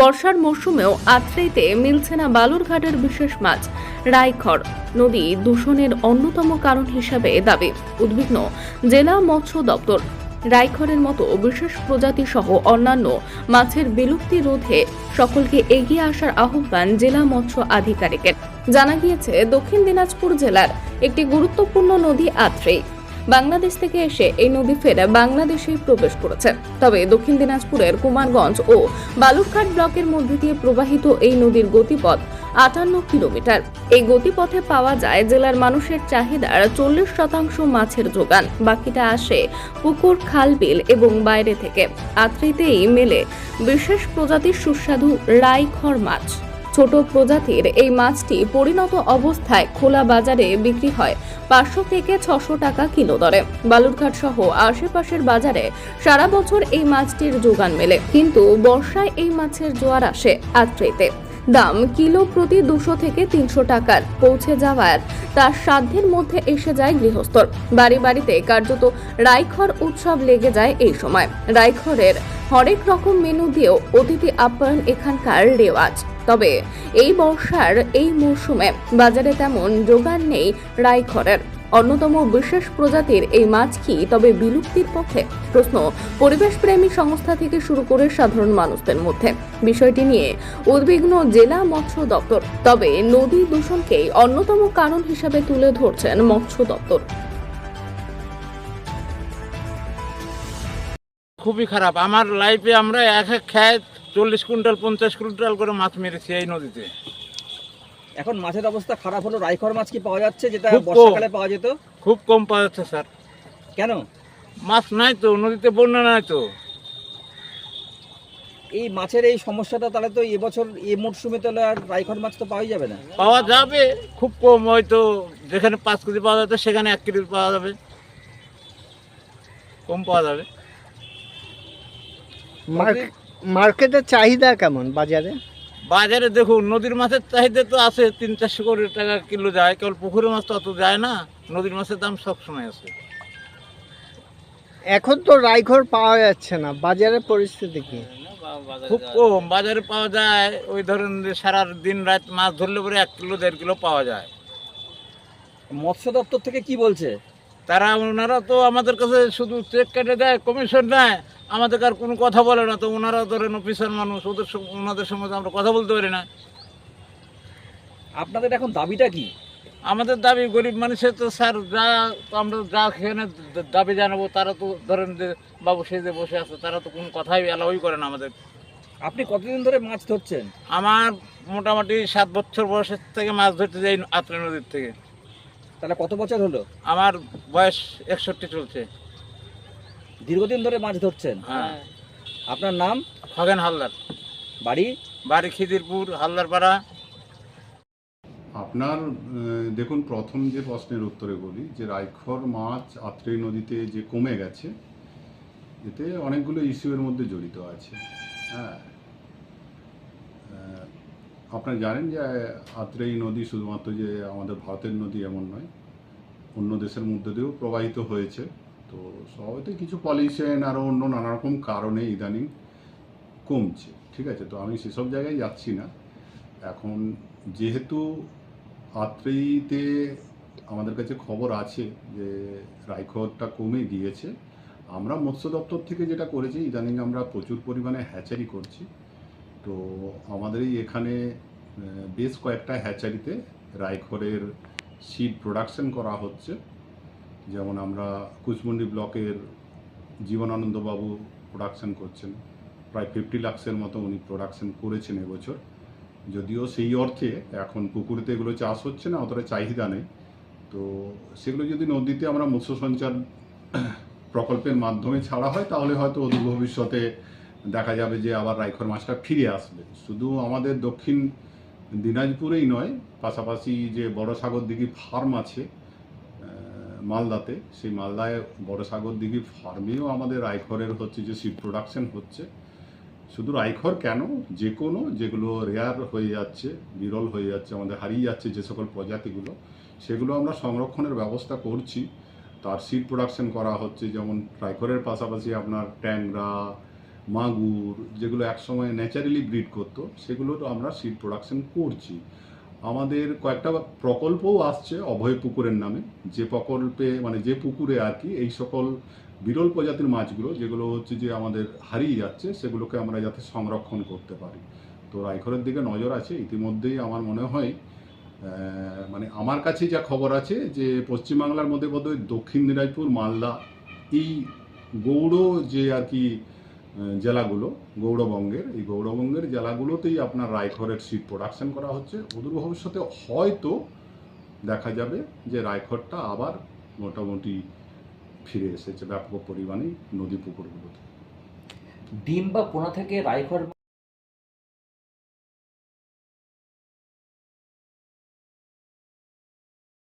বর্ষার মরশুমেও আত্রেইতে মিলছে না বালুরঘাটের বিশেষ মাছ। রাইখর নদী দূষণের অন্যতম কারণ হিসাবে দাবি। উদ্বিগ্ন জেলা মৎস্য দপ্তর। রাইখরের মতো বিশেষ প্রজাতি সহ অন্যান্য মাছের বিলুপ্তি রোধে সকলকে এগিয়ে আসার আহ্বান জেলা মৎস্য আধিকারিকের। জানা গিয়েছে, দক্ষিণ দিনাজপুর জেলার একটি গুরুত্বপূর্ণ নদী আত্রেই। বাংলাদেশ থেকে এসে এই নদী ফের বাংলাদেশে প্রবেশ করেছে। তবে দক্ষিণ দিনাজপুরের কুমারগঞ্জ ও বালুরঘাট ব্লকের মধ্যে দিয়ে প্রবাহিত এই নদীর গতিপথ আটান্ন কিলোমিটার। এই গতিপথে পাওয়া যায় জেলার মানুষের চাহিদার চল্লিশ শতাংশ মাছের যোগান। বাকিটা আসে পুকুর খাল বিল এবং বাইরে থেকে। আত্রিতেই মেলে বিশেষ প্রজাতির সুস্বাদু রাইখর মাছ। ছোট প্রজাতির এই মাছটি পরিণত অবস্থায় খোলা বাজারে বিক্রি হয়। পাঁচশো থেকে ছশো টাকা কিলো দরে। বালুরঘাট সহ আশেপাশের বাজারে সারা বছর এই মাছটির যোগান মেলে। কিন্তু বর্ষায় এই মাছের জোয়ার আসে আত্রেতে। দাম কিলো প্রতি দুশো থেকে তিনশো টাকার পৌঁছে যাওয়ার তার সাধ্যের মধ্যে এসে যায় গৃহস্থর। বাড়ি বাড়িতে কার্যত রাইখর উৎসব লেগে যায় এই সময়। রাইখরের হরেক রকম মেনু দিয়েও অতিথি আপ্যায়ন এখানকার রেওয়াজ। তবে এই বর্ষার এই মরশুমে বাজারে তেমন যোগান নেই রাইখরের অন্যতম বিশেষ প্রজাতির এই মাছ কি তবে বিলুপ্তির পথে? প্রশ্ন পরিবেশ প্রেমী সংস্থা থেকে শুরু করে সাধারণ মানুষদের মধ্যে। বিষয়টি নিয়ে উদ্বিগ্ন জেলা মৎস্য দপ্তর। তবে নদী দূষণকেই অন্যতম কারণ হিসাবে তুলে ধরছেন মৎস্য দপ্তর। খুবই খারাপ। আমার লাইফে আমরা এক এক খেয়ে চল্লিশ কুইন্টাল পঞ্চাশ কুইন্টাল করে মাছ মেরেছি এই নদীতে। এখন মাছের অবস্থা খারাপ হলো রাইখর মাছ কি পাওয়া যাচ্ছে যেটা খুব কম। বর্ষাকালে পাওয়া যেত? খুব কম পাওয়া যাচ্ছে স্যার। কেন? মাছ নাই তো নদীতে বন্যা নাই তো। এই মাছের এই সমস্যাটা তাহলে তো এবছর এই মরশুমে তাহলে আর রাইখর মাছ তো পাওয়াই যাবে না। পাওয়া যাবে খুব কম হয়তো যেখানে পাঁচ কেজি পাওয়া যেত সেখানে এক কেজি পাওয়া যাবে। কম পাওয়া যাবে। মার্কেটের চাহিদা কেমন বাজারে? বাজারে দেখুন নদীর মাছের চাহিদা তো আছে তিন চারশো কোটি টাকা কিলো যায় কেবল পুকুরের মাছ তো অত যায় না নদীর মাছের দাম সবসময় আছে। এখন তো রাইঘর পাওয়া যাচ্ছে না বাজারের পরিস্থিতি কি? খুব কম বাজারে পাওয়া যায় ওই ধরেন সারা দিন রাত মাছ ধরলে পরে এক কিলো দেড় কিলো পাওয়া যায়। মৎস্য দপ্তর থেকে কি বলছে? তারা ওনারা তো আমাদের কাছে শুধু চেক কেটে দেয় কমিশন নেয় আমাদের আর কোনো কথা বলে না তো ওনারা ধরেন অফিসার মানুষ ওদের ওনাদের সঙ্গে আমরা কথা বলতে পারি না। আপনাদের এখন দাবিটা কি? আমাদের দাবি গরিব মানুষের তো স্যার যা তো আমরা যা খেয়ে দাবি জানাব তারা তো ধরেন যে বাবু সে যে বসে আছে তারা তো কোনো কথাই অ্যালাউই করে না আমাদের। আপনি কতদিন ধরে মাছ ধরছেন? আমার মোটামুটি সাত বছর বয়সের থেকে মাছ ধরতে যাই আত্রা নদীর থেকে। তাহলে কত বছর হলো? আমার বয়স একষট্টি চলছে। দীর্ঘদিন ধরে মাছ ধরছেন। হ্যাঁ। আপনার নাম? খগেন হালদার। বাড়ি? বাড়ি খিদিরপুর হালদারপাড়া। আপনার দেখুন প্রথম যে প্রশ্নের উত্তরে বলি যে রাইখর মাছ আত্রেই নদীতে যে কমে গেছে এতে অনেকগুলো ইস্যুয়ের মধ্যে জড়িত আছে। হ্যাঁ। আপনারা জানেন যে আত্রেই নদী শুধুমাত্র যে আমাদের ভারতের নদী এমন নয় অন্য দেশের মধ্যে দিয়েও প্রবাহিত হয়েছে। তো সবাইতে কিছু পলিউশন আরও অন্য নানা রকম কারণে ইদানিং কমছে, ঠিক আছে? তো আমি সেসব জায়গায় যাচ্ছি না। এখন যেহেতু আত্রেইতে আমাদের কাছে খবর আছে যে রাইখরটা কমে গিয়েছে, আমরা মৎস্য দপ্তর থেকে যেটা করেছি, ইদানিং আমরা প্রচুর পরিমাণে হ্যাচারি করছি। তো আমাদের এই এখানে বেশ কয়েকটা হ্যাচারিতে রাইখরের সিড প্রোডাকশন করা হচ্ছে। যেমন আমরা কুচমন্ডি ব্লকের জীবনানন্দবাবু প্রোডাকশন করছেন। প্রায় ফিফটি লাক্সের মতো উনি প্রোডাকশন করেছেন এবছর। যদিও সেই অর্থে এখন পুকুরেতে এগুলো চাষ হচ্ছে না, অতটা চাহিদা নেই। তো সেগুলো যদি নদীতে আমরা মৎস্য সঞ্চার প্রকল্পের মাধ্যমে ছাড়া হয়, তাহলে হয়তো অদূর ভবিষ্যতে দেখা যাবে যে আবার রাইখর মাছটা ফিরে আসবে। শুধু আমাদের দক্ষিণ দিনাজপুরেই নয়, পাশাপাশি যে বড় সাগর দিঘি ফার্ম আছে মালদাতে, সেই মালদায় বড় সাগর দিঘি ফার্মেও আমাদের রাইখরের হচ্ছে যে সিড প্রোডাকশন হচ্ছে। শুধু রাইখর কেন? যে কোনো, যেগুলো রেয়ার হয়ে যাচ্ছে, বিরল হয়ে যাচ্ছে, আমাদের হারিয়ে যাচ্ছে যে সকল প্রজাতিগুলো, সেগুলো আমরা সংরক্ষণের ব্যবস্থা করছি। তার সিড প্রোডাকশন করা হচ্ছে, যেমন রাইখরের পাশাপাশি আপনার ট্যাংরা, মাগুর, যেগুলো একসময় ন্যাচারালি ব্রিড করতো সেগুলোর আমরা সিড প্রোডাকশন করছি। আমাদের কয়েকটা প্রকল্পও আসছে অভয় পুকুরের নামে। যে প্রকল্পে মানে যে পুকুরে আর কি, এই সকল বিরল প্রজাতির মাছগুলো, যেগুলো হচ্ছে যে আমাদের হারিয়ে যাচ্ছে, সেগুলোকে আমরা যাতে সংরক্ষণ করতে পারি। তো রাইখরের দিকে নজর আছে। ইতিমধ্যেই আমার মনে হয় মানে আমার কাছে যা খবর আছে যে পশ্চিমবাংলার মধ্যে বোধহয় দক্ষিণ দিনাজপুর, মালদা, এই গৌড় যে আর কি জেলাগুলো, গৌড়বঙ্গের। এই গৌরবঙ্গের জেলাগুলোতেই আপনার রায়খরের সিড প্রোডাকশন করা হচ্ছে। অদূর ভবিষ্যতে হয়তো দেখা যাবে যে রায়খরটা আবার মোটামুটি ফিরে এসেছে ব্যাপক পরিমাণে নদী পুকুরগুলোতে। ডিম বা পোনা থেকে রাইখর